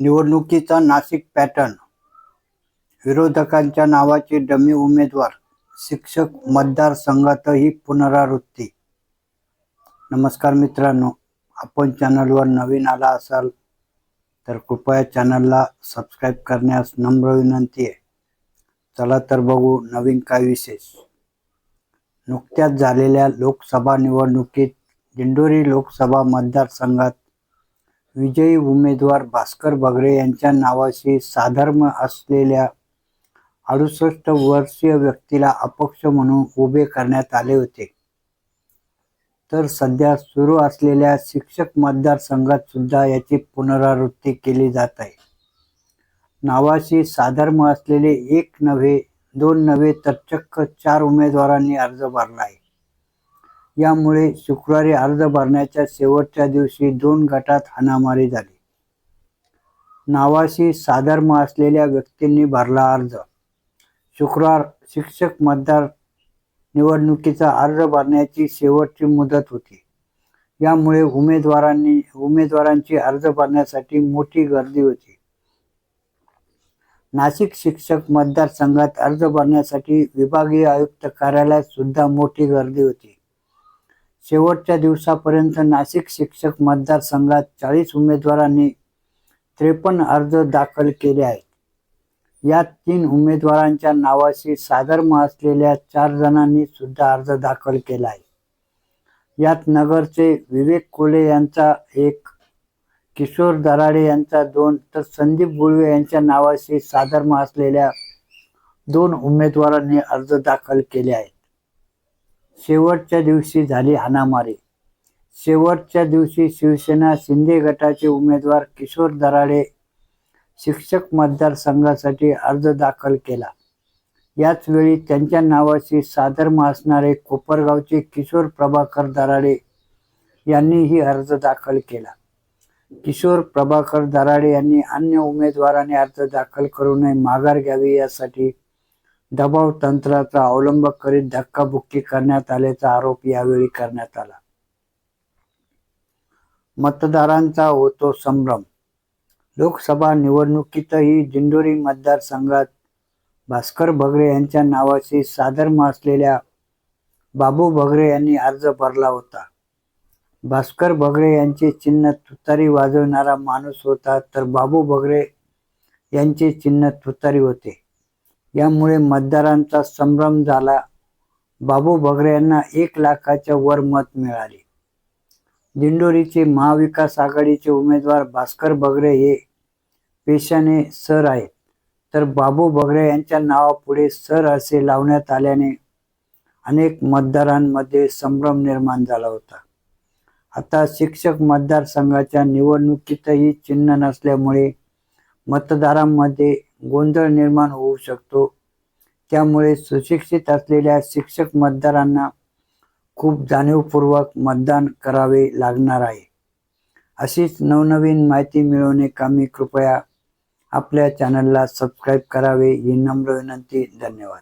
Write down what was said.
निवडणुकीचा नाशिक पॅटर्न. विरोधकांच्या नावाचे डमी उमेदवार शिक्षक मतदारसंघातही पुनरावृत्ती. नमस्कार मित्रांनो आपण चॅनलवर नवीन आला असाल तर कृपया चॅनलला सबस्क्राईब करण्यास नम्र विनंती आहे. चला तर बघू नवीन काय विशेष. नुकत्याच झालेल्या लोकसभा निवडणुकीत दिंडोरी लोकसभा मतदारसंघात विजयी उमेदवार भास्कर बगरे यांच्या नावाशी साधर्म असलेल्या अडुसष्ट वर्षीय व्यक्तीला अपक्ष म्हणून उभे करण्यात आले होते. तर सध्या सुरू असलेल्या शिक्षक मतदारसंघात सुद्धा याची पुनरावृत्ती केली जात आहे. नावाशी साधर्म असलेले एक नव्हे दोन नव्हे तर चक्क चार उमेदवारांनी अर्ज भरला आहे. यामुळे शुक्रवारी अर्ज भरण्याच्या शेवटच्या दिवशी दोन गटात हाणामारी झाली. नावाशी साधर्म असलेल्या व्यक्तींनी भरला अर्ज. शुक्रवार शिक्षक मतदार निवडणुकीचा अर्ज भरण्याची शेवटची मुदत होती. यामुळे उमेदवारांनी उमेदवारांची अर्ज भरण्यासाठी मोठी गर्दी होती. नाशिक शिक्षक मतदारसंघात अर्ज भरण्यासाठी विभागीय आयुक्त कार्यालयात सुद्धा मोठी गर्दी होती. शेवटच्या दिवसापर्यंत नाशिक शिक्षक मतदारसंघात चाळीस उमेदवारांनी त्रेपन्न अर्ज दाखल केले आहेत. यात तीन उमेदवारांच्या नावाशी साधर्म असलेल्या चार जणांनी सुद्धा अर्ज दाखल केला आहे. यात नगरचे विवेक कोले यांचा एक किशोर दराडे यांचा दोन तर संदीप गुळवे यांच्या नावाशी साधर्म असलेल्या दोन उमेदवारांनी अर्ज दाखल केले आहेत. शेवटच्या दिवशी झाली हाणामारी. शेवटच्या दिवशी शिवसेना शिंदे गटाचे उमेदवार किशोर दराडे शिक्षक मतदारसंघासाठी अर्ज दाखल केला. याच वेळी त्यांच्या नावाशी साधर्म असणारे कोपरगावचे किशोर प्रभाकर दराडे यांनीही अर्ज दाखल केला. किशोर प्रभाकर दराडे यांनी अन्य उमेदवाराने अर्ज दाखल करू नये माघार घ्यावी यासाठी दबाव तंत्राचा अवलंब करीत धक्काबुक्की करण्यात आल्याचा आरोप यावेळी करण्यात आला. मतदारांचा होतो संभ्रम. लोकसभा निवडणुकीतही दिंडोरी मतदारसंघात भास्कर भगरे यांच्या नावाशी साधर्म असलेल्या बाबू भगरे यांनी अर्ज भरला होता. भास्कर भगरे यांचे चिन्ह तुतारी वाजवणारा माणूस होता तर बाबू भगरे यांचे चिन्ह तुतारी होते. यामुळे मतदारांचा संभ्रम झाला. बाबू बगरे यांना एक लाखाच्या वर मत मिळाले. दिंडोरीचे महाविकास आघाडीचे उमेदवार भास्कर बगरे हे पेशाने सर आहेत. तर बाबू बगरे यांच्या नावापुढे सर असे लावण्यात आल्याने अनेक मतदारांमध्ये संभ्रम निर्माण झाला होता. आता शिक्षक मतदारसंघाच्या निवडणुकीतही चिन्ह नसल्यामुळे मतदारांमध्ये गोंधळ निर्माण होऊ शकतो. त्यामुळे सुशिक्षित असलेल्या शिक्षक मतदारांना खूप जाणीवपूर्वक मतदान करावे लागणार आहे. अशीच नवनवीन माहिती मिळवणे कामी कृपया आपल्या चॅनलला सबस्क्राईब करावे ही नम्र विनंती. धन्यवाद.